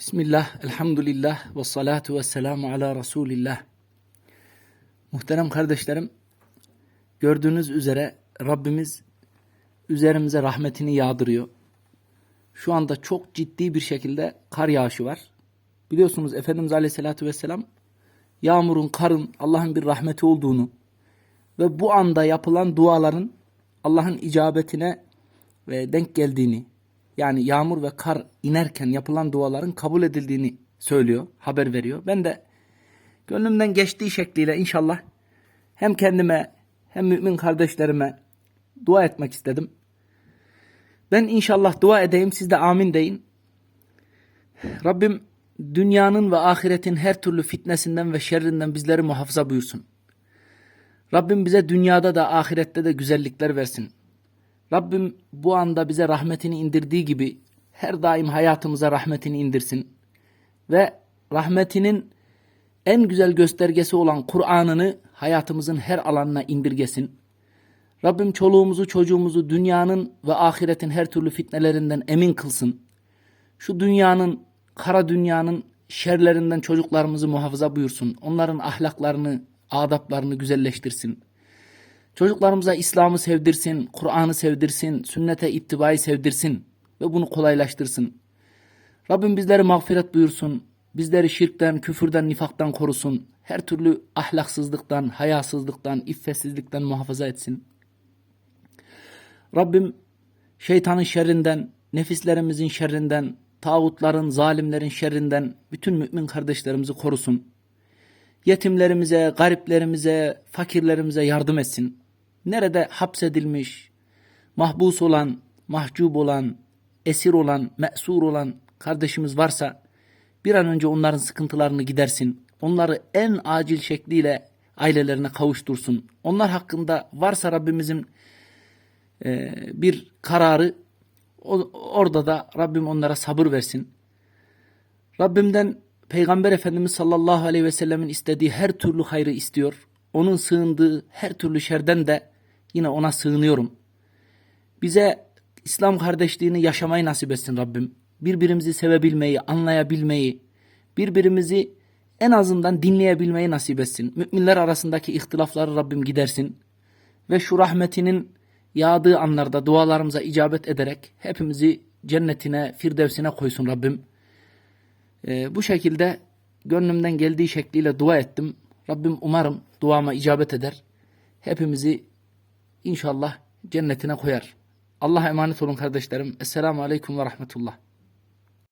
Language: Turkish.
Bismillah, elhamdülillah ve salatu ve selamu ala Resulillah. Muhterem kardeşlerim, gördüğünüz üzere Rabbimiz üzerimize rahmetini yağdırıyor. Şu anda çok ciddi bir şekilde kar yağışı var. Biliyorsunuz Efendimiz Aleyhisselatü Vesselam yağmurun, karın Allah'ın bir rahmeti olduğunu ve bu anda yapılan duaların Allah'ın icabetine ve denk geldiğini yani yağmur ve kar inerken yapılan duaların kabul edildiğini söylüyor, haber veriyor. Ben de gönlümden geçtiği şekliyle inşallah hem kendime hem mümin kardeşlerime dua etmek istedim. Ben inşallah dua edeyim, siz de amin deyin. Rabbim dünyanın ve ahiretin her türlü fitnesinden ve şerrinden bizleri muhafaza buyursun. Rabbim bize dünyada da ahirette de güzellikler versin. Rabbim bu anda bize rahmetini indirdiği gibi her daim hayatımıza rahmetini indirsin. Ve rahmetinin en güzel göstergesi olan Kur'an'ını hayatımızın her alanına indirgesin. Rabbim çoluğumuzu çocuğumuzu dünyanın ve ahiretin her türlü fitnelerinden emin kılsın. Şu dünyanın, kara dünyanın şerlerinden çocuklarımızı muhafaza buyursun. Onların ahlaklarını, adaplarını güzelleştirsin. Çocuklarımıza İslam'ı sevdirsin, Kur'an'ı sevdirsin, sünnete ittibayı sevdirsin ve bunu kolaylaştırsın. Rabbim bizleri mağfiret buyursun, bizleri şirkten, küfürden, nifaktan korusun, her türlü ahlaksızlıktan, hayasızlıktan, iffetsizlikten muhafaza etsin. Rabbim şeytanın şerrinden, nefislerimizin şerrinden, tağutların, zalimlerin şerrinden bütün mümin kardeşlerimizi korusun. Yetimlerimize, gariplerimize, fakirlerimize yardım etsin. Nerede hapsedilmiş, mahbus olan, mahcup olan, esir olan, me'sur olan kardeşimiz varsa bir an önce onların sıkıntılarını gidersin. Onları en acil şekliyle ailelerine kavuştursun. Onlar hakkında varsa Rabbimizin e, bir kararı orada da Rabbim onlara sabır versin. Rabbimden Peygamber Efendimiz sallallahu aleyhi ve sellemin istediği her türlü hayrı istiyor. Onun sığındığı her türlü şerden de yine ona sığınıyorum. Bize İslam kardeşliğini yaşamayı nasip etsin Rabbim. Birbirimizi sevebilmeyi, anlayabilmeyi, birbirimizi en azından dinleyebilmeyi nasip etsin. Müminler arasındaki ihtilafları Rabbim gidersin. Ve şu rahmetinin yağdığı anlarda dualarımıza icabet ederek hepimizi cennetine, firdevsine koysun Rabbim. Ee, bu şekilde gönlümden geldiği şekliyle dua ettim. Rabbim umarım duama icabet eder. Hepimizi inşallah cennetine koyar. Allah'a emanet olun kardeşlerim. Esselamu Aleyküm ve Rahmetullah.